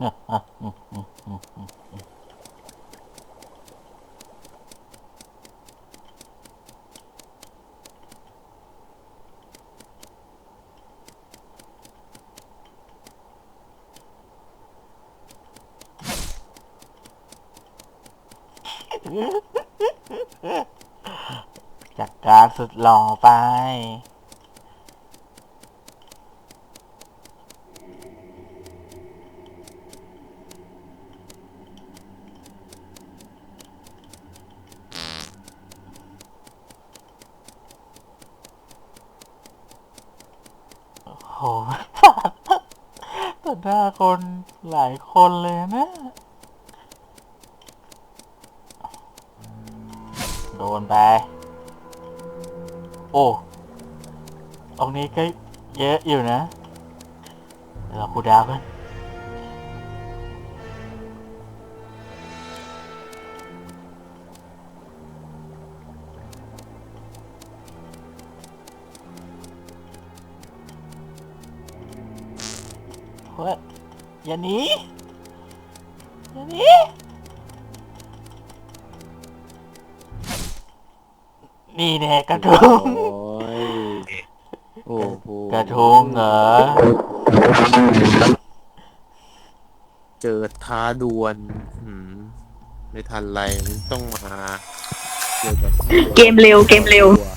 จัดการสุดหล่อไป อ้โหต่อหน้าคนหลายคนเลยนะโดนไป โอ้ตรงนี้ก็เยอะอยู่นะเดี๋ยวเราคูดาวกัน เฮ้ยอย่าหนีอย่าหนีนี่แน่กระทุงโอ้ยโอ้โหกระทุงเหรอเจอท้าดวลหืมไม่ทันไรมันต้องมาเจอกับท้าดวลเกมเร็วเกมเร็วตัว